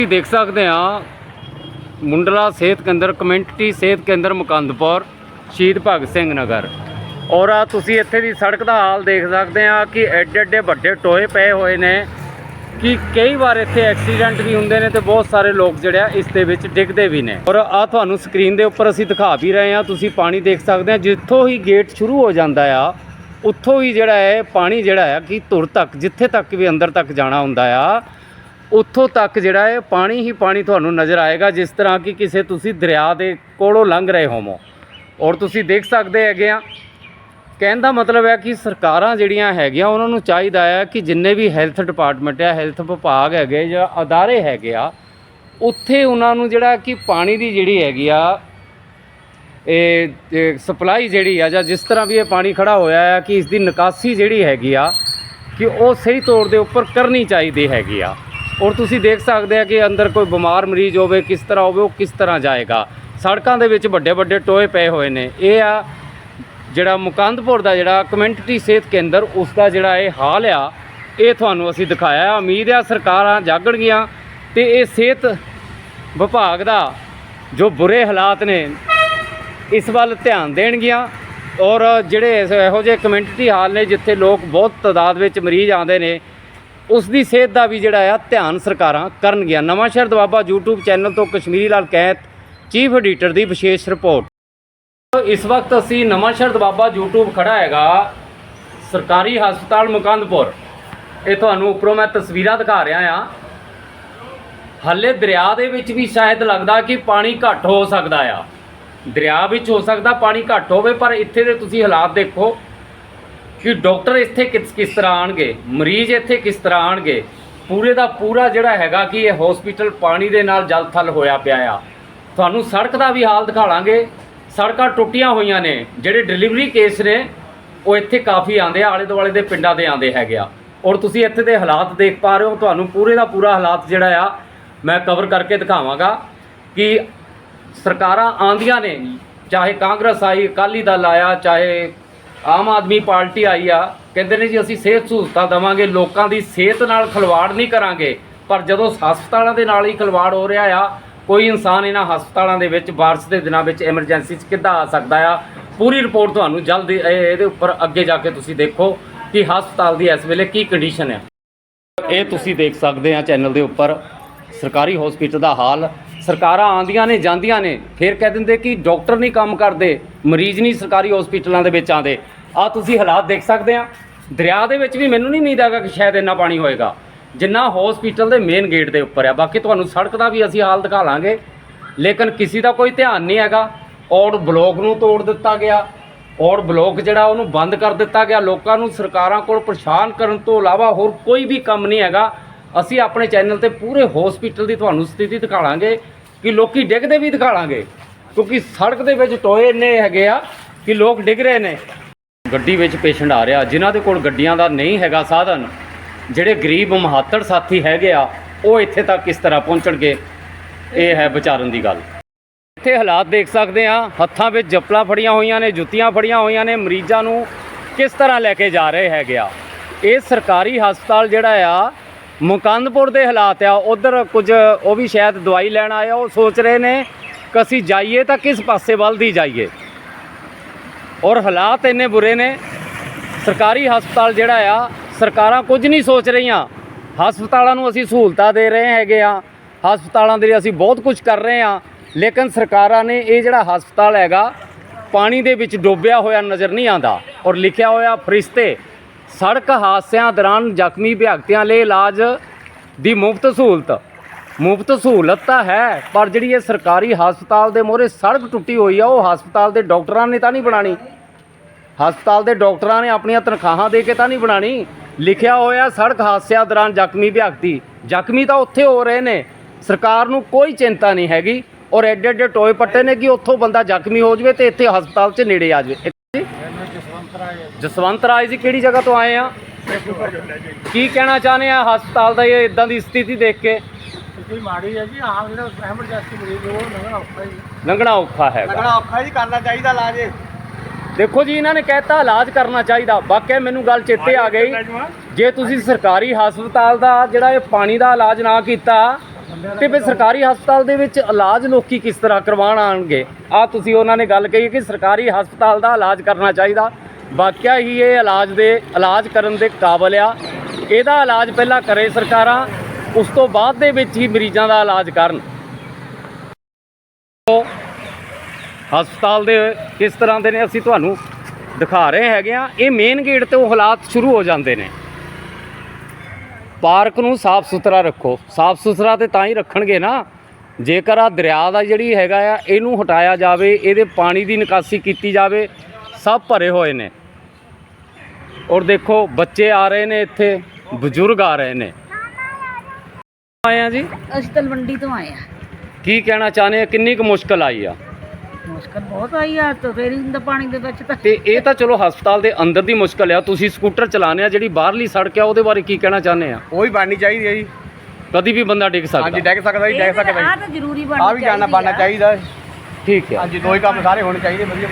ਤੁਸੀਂ ਦੇਖ ਸਕਦੇ ਆ ਮੁੰਡਲਾ ਸਿਹਤ ਕੇਂਦਰ, ਕਮਿਊਨਿਟੀ ਸਿਹਤ ਕੇਂਦਰ ਮੁਕੰਦਪੁਰ, ਸ਼ਹੀਦ ਭਗਤ ਸਿੰਘ ਨਗਰ। ਔਰ ਆ ਤੁਸੀਂ ਇੱਥੇ ਦੀ ਸੜਕ ਦਾ ਹਾਲ ਦੇਖ ਸਕਦੇ ਆ ਕਿ ਐਡੇ ਐਡੇ ਵੱਡੇ ਟੋਏ ਪਏ ਹੋਏ ਨੇ ਕਿ ਕਈ ਵਾਰ ਇੱਥੇ ਐਕਸੀਡੈਂਟ ਵੀ ਹੁੰਦੇ ਨੇ ਤੇ ਬਹੁਤ ਸਾਰੇ ਲੋਕ ਜਿਹੜੇ ਆ ਇਸ ਦੇ ਵਿੱਚ ਡਿੱਗਦੇ ਵੀ ਨੇ। ਔਰ ਆ ਤੁਹਾਨੂੰ ਸਕਰੀਨ ਦੇ ਉੱਪਰ ਅਸੀਂ ਦਿਖਾ ਵੀ ਰਹੇ ਆ ਤੁਸੀਂ ਪਾਣੀ ਦੇਖ ਸਕਦੇ ਆ ਜਿੱਥੋਂ ਹੀ ਗੇਟ ਸ਼ੁਰੂ ਹੋ ਜਾਂਦਾ ਆ, ਉੱਥੋਂ ਹੀ ਜਿਹੜਾ ਹੈ ਪਾਣੀ ਜਿਹੜਾ ਆ ਕਿ ਧੁਰ ਤੱਕ, ਜਿੱਥੇ ਤੱਕ ਵੀ ਅੰਦਰ ਤੱਕ ਜਾਣਾ ਹੁੰਦਾ ਆ ਉੱਥੋਂ ਤੱਕ ਜਿਹੜਾ ਹੈ, ਪਾਣੀ ਹੀ ਪਾਣੀ ਤੁਹਾਨੂੰ ਨਜ਼ਰ ਆਏਗਾ, ਜਿਸ ਤਰ੍ਹਾਂ ਕਿ ਕਿਸੇ ਤੁਸੀਂ ਦਰਿਆ ਦੇ ਕੋਲੋਂ ਲੰਘ ਰਹੇ ਹੋਵੋ। ਔਰ ਤੁਸੀਂ ਦੇਖ ਸਕਦੇ ਹੈਗੇ ਆ। ਕਹਿਣ ਦਾ ਮਤਲਬ ਹੈ ਕਿ ਸਰਕਾਰਾਂ ਜਿਹੜੀਆਂ ਹੈਗੀਆਂ, ਉਹਨਾਂ ਨੂੰ ਚਾਹੀਦਾ ਹੈ ਕਿ ਜਿੰਨੇ ਵੀ ਹੈਲਥ ਡਿਪਾਰਟਮੈਂਟ ਹੈ ਹੈਲਥ ਵਿਭਾਗ ਹੈਗੇ ਜਾਂ ਅਦਾਰੇ ਹੈਗੇ ਆ, ਉੱਥੇ ਉਹਨਾਂ ਨੂੰ ਜਿਹੜਾ ਕਿ ਪਾਣੀ ਦੀ ਜਿਹੜੀ ਹੈਗੀ ਆ, ਇਹ ਸਪਲਾਈ ਜਿਹੜੀ ਆ, ਜਾਂ ਜਿਸ ਤਰ੍ਹਾਂ ਵੀ ਇਹ ਪਾਣੀ ਖੜਾ ਹੋਇਆ ਹੈ ਕਿ ਇਸ ਦੀ ਨਿਕਾਸੀ ਜਿਹੜੀ ਹੈਗੀ ਆ, ਕਿ ਉਹ ਸਹੀ ਤੌਰ ਦੇ ਉੱਪਰ ਕਰਨੀ ਚਾਹੀਦੀ ਹੈਗੀ ਆ। ਔਰ ਤੁਸੀਂ ਦੇਖ ਸਕਦੇ ਆ ਕਿ ਅੰਦਰ ਕੋਈ ਬਿਮਾਰ ਮਰੀਜ਼ ਹੋਵੇ, ਕਿਸ ਤਰ੍ਹਾਂ ਹੋਵੇ, ਉਹ ਕਿਸ ਤਰ੍ਹਾਂ ਜਾਏਗਾ। ਸੜਕਾਂ ਦੇ ਵਿੱਚ ਵੱਡੇ ਵੱਡੇ ਟੋਏ ਪਏ ਹੋਏ ਨੇ। ਇਹ ਆ ਜਿਹੜਾ ਮੁਕੰਦਪੁਰ ਦਾ ਜਿਹੜਾ ਕਮਿਊਨਿਟੀ ਸਿਹਤ ਕੇਂਦਰ, ਉਸ ਦਾ ਜਿਹੜਾ ਇਹ ਹਾਲ ਆ, ਇਹ ਤੁਹਾਨੂੰ ਅਸੀਂ ਦਿਖਾਇਆ ਉਮੀਦ ਆ ਸਰਕਾਰਾਂ ਜਾਗਣਗੀਆਂ ਤੇ ਇਹ ਸਿਹਤ ਵਿਭਾਗ ਦਾ ਜੋ ਬੁਰੇ ਹਾਲਾਤ ਨੇ, ਇਸ ਵੱਲ ਧਿਆਨ ਦੇਣਗੀਆਂ। ਔਰ ਜਿਹੜੇ ਇਹੋ ਜਿਹੇ ਕਮਿਊਨਿਟੀ ਹਾਲ ਨੇ, ਜਿੱਥੇ ਲੋਕ ਬਹੁਤ ਤਾਦਾਦ ਵਿੱਚ ਮਰੀਜ਼ ਆਉਂਦੇ ਨੇ ਉਸ ਦੀ ਸਿਹਤ ਦਾ ਵੀ ਜਿਹੜਾ ਆ ਧਿਆਨ ਸਰਕਾਰਾਂ ਕਰਨਗੀਆਂ। ਨਵਾਂ ਸ਼ਹਿਰ ਦਵਾਬਾ YouTube ਚੈਨਲ ਤੋਂ ਕਸ਼ਮੀਰੀ ਲਾਲ ਕੈਤ ਚੀਫ ਐਡੀਟਰ ਦੀ ਵਿਸ਼ੇਸ਼ ਰਿਪੋਰਟ। ਇਸ ਵਕਤ ਅਸੀਂ ਨਵਾਂ ਸ਼ਹਿਰ ਦਵਾਬਾ YouTube ਖੜਾ ਹੈਗਾ, ਸਰਕਾਰੀ ਹਸਪਤਾਲ ਮੁਕੰਦਪੁਰ। ਇਹ ਤੁਹਾਨੂੰ ਉੱਪਰੋਂ ਮੈਂ ਤਸਵੀਰਾਂ ਦਿਖਾ ਰਿਹਾ ਆ। ਹੱਲੇ ਦਰਿਆ ਦੇ ਵਿੱਚ ਵੀ ਸ਼ਾਇਦ ਲੱਗਦਾ ਕਿ ਪਾਣੀ ਘੱਟ ਹੋ ਸਕਦਾ ਆ। ਦਰਿਆ ਵਿੱਚ ਹੋ ਸਕਦਾ ਪਾਣੀ ਘੱਟ ਹੋਵੇ, ਪਰ ਇੱਥੇ ਦੇ ਤੁਸੀਂ ਹਾਲਾਤ ਦੇਖੋ। ਕਿ ਡਾਕਟਰ ਇੱਥੇ ਕਿਸ ਕਿਸ ਤਰ੍ਹਾਂ ਆਣਗੇ ਮਰੀਜ਼ ਇੱਥੇ ਕਿਸ ਤਰ੍ਹਾਂ ਆਣਗੇ ਪੂਰੇ ਦਾ ਪੂਰਾ ਜਿਹੜਾ ਹੈਗਾ ਕਿ ਇਹ ਹਸਪੀਟਲ ਪਾਣੀ ਦੇ ਨਾਲ ਜਲ-ਥਲ ਹੋਇਆ ਪਿਆ ਆ। ਤੁਹਾਨੂੰ ਸੜਕ ਦਾ ਵੀ ਹਾਲ ਦਿਖਾਵਾਂਗੇ ਸੜਕਾਂ ਟੁੱਟੀਆਂ ਹੋਈਆਂ ਨੇ, ਜਿਹੜੇ ਡਿਲੀਵਰੀ ਕੇਸ ਨੇ, ਉਹ ਇੱਥੇ ਕਾਫੀ ਆਂਦੇ ਆ ਆਲੇ ਦੁਆਲੇ ਦੇ ਪਿੰਡਾਂ ਦੇ ਆਂਦੇ ਹੈਗੇ ਆ। ਔਰ ਤੁਸੀਂ ਇੱਥੇ ਦੇ ਹਾਲਾਤ ਦੇਖ ਪਾ ਰਹੇ ਹੋ, ਤੁਹਾਨੂੰ ਪੂਰੇ ਦਾ ਪੂਰਾ ਹਾਲਾਤ ਜਿਹੜਾ ਆ, ਮੈਂ ਕਵਰ ਕਰਕੇ ਦਿਖਾਵਾਂਗਾ ਕਿ ਸਰਕਾਰਾਂ ਆਂਦੀਆਂ ਨੇ, ਚਾਹੇ ਕਾਂਗਰਸ ਆਈ, ਅਕਾਲੀ ਦਲ ਆਇਆ, ਚਾਹੇ ਆਮ ਆਦਮੀ ਪਾਰਟੀ ਆਈ ਆ, ਕਹਿੰਦੇ ਨੇ ਜੀ ਅਸੀਂ ਸਿਹਤ ਸਹੂਲਤਾਂ ਦੇਵਾਂਗੇ, ਲੋਕਾਂ ਦੀ ਸਿਹਤ ਨਾਲ ਖਿਲਵਾੜ ਨਹੀਂ ਕਰਾਂਗੇ, ਪਰ ਜਦੋਂ ਹਸਪਤਾਲਾਂ ਦੇ ਨਾਲ ਹੀ ਖਿਲਵਾੜ ਹੋ ਰਿਹਾ ਆ, ਕੋਈ ਇਨਸਾਨ ਇਹਨਾਂ ਹਸਪਤਾਲਾਂ ਦੇ ਵਿੱਚ ਬਾਰਿਸ਼ ਦੇ ਦਿਨਾਂ ਵਿੱਚ ਐਮਰਜੈਂਸੀ 'ਚ ਕਿੱਦਾਂ ਆ ਸਕਦਾ ਆ? ਪੂਰੀ ਰਿਪੋਰਟ ਤੁਹਾਨੂੰ ਜਲਦ, ਇਹ- ਇਹਦੇ ਉੱਪਰ ਅੱਗੇ ਜਾ ਕੇ ਤੁਸੀਂ ਦੇਖੋ ਕਿ ਹਸਪਤਾਲ ਦੀ ਇਸ ਵੇਲੇ ਕੀ ਕੰਡੀਸ਼ਨ ਹੈ ਇਹ ਤੁਸੀਂ ਦੇਖ ਸਕਦੇ ਆ ਚੈਨਲ ਦੇ ਉੱਪਰ, ਸਰਕਾਰੀ ਹਸਪੀਟਲ ਦਾ ਹਾਲ। ਸਰਕਾਰਾਂ ਆਂਦੀਆਂ ਨੇ, ਜਾਂਦੀਆਂ ਨੇ, ਫਿਰ ਕਹਿ ਦਿੰਦੇ ਕਿ ਡਾਕਟਰ ਨਹੀਂ ਕੰਮ ਕਰਦੇ, ਮਰੀਜ਼ ਨਹੀਂ ਸਰਕਾਰੀ ਹਸਪੀਟਲਾਂ ਦੇ ਵਿੱਚ ਆਉਂਦੇ। ਆ ਤੁਸੀਂ ਹਾਲਾਤ ਦੇਖ ਸਕਦੇ ਆ। ਦਰਿਆ ਦੇ ਵਿੱਚ ਵੀ ਮੈਨੂੰ ਨਹੀਂ ਉਮੀਦ ਹੈਗਾ ਕਿ ਸ਼ਾਇਦ ਇੰਨਾ ਪਾਣੀ ਹੋਏਗਾ। ਜਿੰਨਾ ਹਸਪੀਟਲ ਦੇ ਮੇਨ ਗੇਟ ਦੇ ਉੱਪਰ ਆ। ਬਾਕੀ ਤੁਹਾਨੂੰ ਸੜਕ ਦਾ ਵੀ ਅਸੀਂ ਹਾਲ ਦਿਖਾ ਲਾਂਗੇ। ਲੇਕਿਨ ਕਿਸੇ ਦਾ ਕੋਈ ਧਿਆਨ ਨਹੀਂ ਹੈਗਾ। ਔਰ ਬਲੋਕ ਨੂੰ ਤੋੜ ਦਿੱਤਾ ਗਿਆ। ਔਰ ਬਲੋਕ ਜਿਹੜਾ ਉਹਨੂੰ ਬੰਦ ਕਰ ਦਿੱਤਾ ਗਿਆ। ਲੋਕਾਂ ਨੂੰ ਸਰਕਾਰਾਂ ਕੋਲ ਪਰੇਸ਼ਾਨ ਕਰਨ ਤੋਂ ਇਲਾਵਾ ਹੋਰ ਕੋਈ ਵੀ ਕੰਮ ਨਹੀਂ ਹੈਗਾ। ਅਸੀਂ ਆਪਣੇ ਚੈਨਲ ਤੇ ਪੂਰੇ ਹਸਪੀਟਲ ਦੀ ਤੁਹਾਨੂੰ ਸਥਿਤੀ ਦਿਖਾਵਾਂਗੇ ਕਿ ਲੋਕੀ ਡਿੱਗਦੇ ਵੀ ਦਿਖਾਵਾਂਗੇ ਕਿਉਂਕਿ ਸੜਕ ਦੇ ਵਿੱਚ ਟੋਏ ਇੰਨੇ ਹੈਗੇ ਆ ਕਿ ਲੋਕ ਡਿੱਗ ਰਹੇ ਨੇ। ਗੱਡੀ ਵਿੱਚ ਪੇਸ਼ੈਂਟ ਆ ਰਿਹਾ, ਜਿਨ੍ਹਾਂ ਦੇ ਕੋਲ ਗੱਡੀਆਂ ਦਾ ਨਹੀਂ ਹੈਗਾ ਸਾਧਨ, ਜਿਹੜੇ ਗਰੀਬ ਮਹਾਤੜ ਸਾਥੀ ਹੈਗੇ ਆ, ਉਹ ਇੱਥੇ ਤੱਕ ਕਿਸ ਤਰ੍ਹਾਂ ਪਹੁੰਚਣਗੇ। ਇਹ ਹੈ ਵਿਚਾਰਨ ਦੀ ਗੱਲ। ਇੱਥੇ ਹਾਲਾਤ ਦੇਖ ਸਕਦੇ ਆ ਹੱਥਾਂ ਵਿੱਚ ਜੱਪਲਾਂ ਫੜੀਆਂ ਹੋਈਆਂ ਨੇ, ਜੁੱਤੀਆਂ ਫੜੀਆਂ ਹੋਈਆਂ ਨੇ, ਮਰੀਜ਼ਾਂ ਨੂੰ ਕਿਸ ਤਰ੍ਹਾਂ ਲੈ ਕੇ ਜਾ ਰਹੇ ਹੈਗੇ ਆ। ਇਹ ਸਰਕਾਰੀ ਹਸਪਤਾਲ ਜਿਹੜਾ ਆ ਮੁਕੰਦਪੁਰ ਦੇ ਹਾਲਾਤ ਆ, ਉਧਰ ਕੁਝ ਉਹ ਵੀ ਸ਼ਾਇਦ ਦਵਾਈ ਲੈਣ ਆਏ ਆ, ਉਹ ਸੋਚ ਰਹੇ ਨੇ ਕਿ ਅਸੀਂ ਜਾਈਏ ਤਾਂ ਕਿਸ ਪਾਸੇ ਵੱਲ ਦੀ ਜਾਈਏ। ਔਰ ਹਾਲਾਤ ਇੰਨੇ ਬੁਰੇ ਨੇ, ਸਰਕਾਰੀ ਹਸਪਤਾਲ ਜਿਹੜਾ ਆ, ਸਰਕਾਰਾਂ ਕੁਝ ਨਹੀਂ ਸੋਚ ਰਹੀਆਂ। ਹਸਪਤਾਲਾਂ ਨੂੰ ਅਸੀਂ ਸਹੂਲਤਾਂ ਦੇ ਰਹੇ ਹੈਗੇ ਆ, ਹਸਪਤਾਲਾਂ ਦੇ ਲਈ ਅਸੀਂ ਬਹੁਤ ਕੁਝ ਕਰ ਰਹੇ ਆ, ਲੇਕਿਨ ਸਰਕਾਰਾਂ ਨੇ ਇਹ ਜਿਹੜਾ ਹਸਪਤਾਲ ਹੈਗਾ, ਪਾਣੀ ਦੇ ਵਿੱਚ ਡੁੱਬਿਆ ਹੋਇਆ ਨਜ਼ਰ ਨਹੀਂ ਆਉਂਦਾ। ਔਰ ਲਿਖਿਆ ਹੋਇਆ ਫਰਿਸ਼ਤੇ ਸੜਕ ਹਾਦਸਿਆਂ ਦੌਰਾਨ ਜ਼ਖਮੀ ਵਿਅਕਤੀਆਂ ਲਈ ਇਲਾਜ ਦੀ ਮੁਫਤ ਸਹੂਲਤ। ਮੁਫਤ ਸਹੂਲਤ ਤਾਂ ਹੈ, ਪਰ ਜਿਹੜੀ ਇਹ ਸਰਕਾਰੀ ਹਸਪਤਾਲ ਦੇ ਮੋਹਰੇ ਸੜਕ ਟੁੱਟੀ ਹੋਈ ਆ, ਉਹ ਹਸਪਤਾਲ ਦੇ ਡਾਕਟਰਾਂ ਨੇ ਤਾਂ ਨਹੀਂ ਬਣਾਣੀ ਹਸਪਤਾਲ ਦੇ ਡਾਕਟਰਾਂ ਨੇ ਆਪਣੀਆਂ ਤਨਖਾਹਾਂ ਦੇ ਕੇ ਤਾਂ ਨਹੀਂ ਬਣਾਣੀ ਲਿਖਿਆ ਹੋਇਆ ਸੜਕ ਹਾਦਸਿਆਂ ਦੌਰਾਨ ਜ਼ਖਮੀ ਵਿਅਕਤੀ, ਜ਼ਖਮੀ ਤਾਂ ਉੱਥੇ ਹੋ ਰਹੇ ਨੇ, ਸਰਕਾਰ ਨੂੰ ਕੋਈ ਚਿੰਤਾ ਨਹੀਂ ਹੈਗੀ। ਔਰ ਐਡੇ ਐਡੇ ਟੋਏ ਪੱਟੇ ਨੇ ਕਿ ਉੱਥੋਂ ਬੰਦਾ ਜ਼ਖਮੀ ਹੋ ਜਾਵੇ ਤੇ ਇੱਥੇ ਹਸਪਤਾਲ 'ਚ ਨੇੜੇ ਆ ਜਾਵੇ। ਜਸਵੰਤ ਰਾਏ ਜੀ ਕਿਹੜੀ ਜਗ੍ਹਾ ਤੋਂ ਆਏ ਆ? ਕੀ ਕਹਿਣਾ ਚਾਹੁੰਦੇ ਆ ਹਸਪਤਾਲ ਦਾ ਇਹ ਇਦਾਂ ਦੀ ਸਥਿਤੀ ਦੇਖ ਕੇ? ਸਥਿਤੀ ਮਾੜੀ ਹੈ ਜੀ ਆਹ ਜਿਹੜਾ ਐਮਰਜੈਂਸੀ ਮਰੀਜ਼ ਉਹ ਲੰਘਣਾ ਔਖਾ ਜੀ। ਲੰਘਣਾ ਔਖਾ ਹੈਗਾ। ਲੰਘਣਾ ਔਖਾ ਜੀ ਕਰਨਾ ਚਾਹੀਦਾ ਇਲਾਜ ਇਹ। ਦੇਖੋ ਜੀ ਇਹਨਾਂ ਨੇ ਕਹਿਤਾ ਇਲਾਜ ਕਰਨਾ ਚਾਹੀਦਾ। ਵਾਕਿਆ ਮੈਨੂੰ ਗੱਲ ਚੇਤੇ ਆ ਗਈ। ਜੇ। ਤੁਸੀਂ ਸਰਕਾਰੀ ਹਸਪਤਾਲ ਦਾ ਜਿਹੜਾ ਇਹ ਪਾਣੀ ਦਾ ਇਲਾਜ ਨਾ ਕੀਤਾ ਤੇ ਫਿਰ ਸਰਕਾਰੀ ਹਸਪਤਾਲ ਦੇ ਵਿੱਚ ਇਲਾਜ ਲੋਕੀ ਕਿਸ ਤਰ੍ਹਾਂ ਕਰਵਾਉਣ ਆਣਗੇ ਆ ਤੁਸੀਂ ਉਹਨਾਂ ਨੇ ਗੱਲ ਕਹੀ ਕਿ ਸਰਕਾਰੀ ਹਸਪਤਾਲ ਦਾ ਇਲਾਜ ਕਰਨਾ ਚਾਹੀਦਾ। ਵਾਕਿਆ ਹੀ ਇਹ ਇਲਾਜ ਦੇ, ਇਲਾਜ ਕਰਨ ਦੇ ਕਾਬਲ ਆ। ਇਹਦਾ ਇਲਾਜ ਪਹਿਲਾਂ ਕਰੇ ਸਰਕਾਰਾਂ, ਉਸ ਤੋਂ ਬਾਅਦ ਦੇ ਵਿੱਚ ਹੀ ਮਰੀਜ਼ਾਂ ਦਾ ਇਲਾਜ ਕਰਨ। ਹਸਪਤਾਲ ਦੇ ਕਿਸ ਤਰ੍ਹਾਂ ਦੇ ਨੇ ਅਸੀਂ ਤੁਹਾਨੂੰ ਦਿਖਾ ਰਹੇ ਹੈਗੇ ਆ। ਇਹ ਮੇਨ ਗੇਟ ਤੋਂ ਉਹ ਹਾਲਾਤ ਸ਼ੁਰੂ ਹੋ ਜਾਂਦੇ ਨੇ। ਪਾਰਕ ਨੂੰ ਸਾਫ਼ ਸੁਥਰਾ ਰੱਖੋ। ਸਾਫ਼ ਸੁਥਰਾ ਤੇ ਤਾਂ ਹੀ ਰੱਖਣਗੇ ਨਾ। ਜੇਕਰ ਆ ਦਰਿਆ ਦਾ ਜਿਹੜੀ ਹੈਗਾ ਆ, ਇਹਨੂੰ ਹਟਾਇਆ ਜਾਵੇ, ਇਹਦੇ ਪਾਣੀ ਦੀ ਨਿਕਾਸੀ ਕੀਤੀ ਜਾਵੇ, ਸਭ ਭਰੇ ਹੋਏ ਨੇ। ਔਰ ਦੇਖੋ ਬੱਚੇ ਆ ਰਹੇ ਨੇ ਇੱਥੇ ਬਜ਼ੁਰਗ ਆ ਰਹੇ ਨੇ। ਆਏ ਆ ਜੀ? ਅਸੀਂ ਤਲਵੰਡੀ ਤੋਂ ਆਏ ਆ। ਕੀ ਕਹਿਣਾ ਚਾਹੁੰਦੇ ਆ? ਕਿੰਨੀ ਕੁ ਮੁਸ਼ਕਲ ਆਈ ਆ? ਮੁਸ਼ਕਲ ਬਹੁਤ ਆਈ ਆ ਤਾਂ ਫੇਰ ਹੀ ਹੁੰਦਾ ਪਾਣੀ ਦੇ ਵਿੱਚ ਤਾਂ ਤੇ ਇਹ ਤਾਂ ਚਲੋ ਹਸਪਤਾਲ ਦੇ ਅੰਦਰ ਦੀ ਮੁਸ਼ਕਲ ਆ। ਤੁਸੀਂ ਸਕੂਟਰ ਚਲਾਉਂਦੇ ਆ ਜਿਹੜੀ ਬਾਹਰਲੀ ਸੜਕ ਆ ਉਹਦੇ ਬਾਰੇ ਕੀ ਕਹਿਣਾ ਚਾਹੁੰਦੇ ਆ? ਉਹ ਵੀ ਬਣਨੀ ਚਾਹੀਦੀ ਹੈ ਜੀ। ਕਦੀ ਵੀ ਬੰਦਾ ਡਿੱਗ ਹਾਂਜੀ ਸਕਦਾ ਡੈਗ ਸਕਦਾ ਜੀ ਡੈਗ ਸਕਦਾ ਆ ਤਾਂ ਜ਼ਰੂਰੀ ਬਣਨਾ ਆ ਵੀ ਜਾਣਾ ਬਣਨਾ ਚਾਹੀਦਾ। ਠੀਕ ਹੈ। ਹਾਂਜੀ ਦੋ ਹੀ ਕੰਮ ਸਾਰੇ ਹੋਣੇ ਚਾਹੀਦੇ ਵਧੀਆ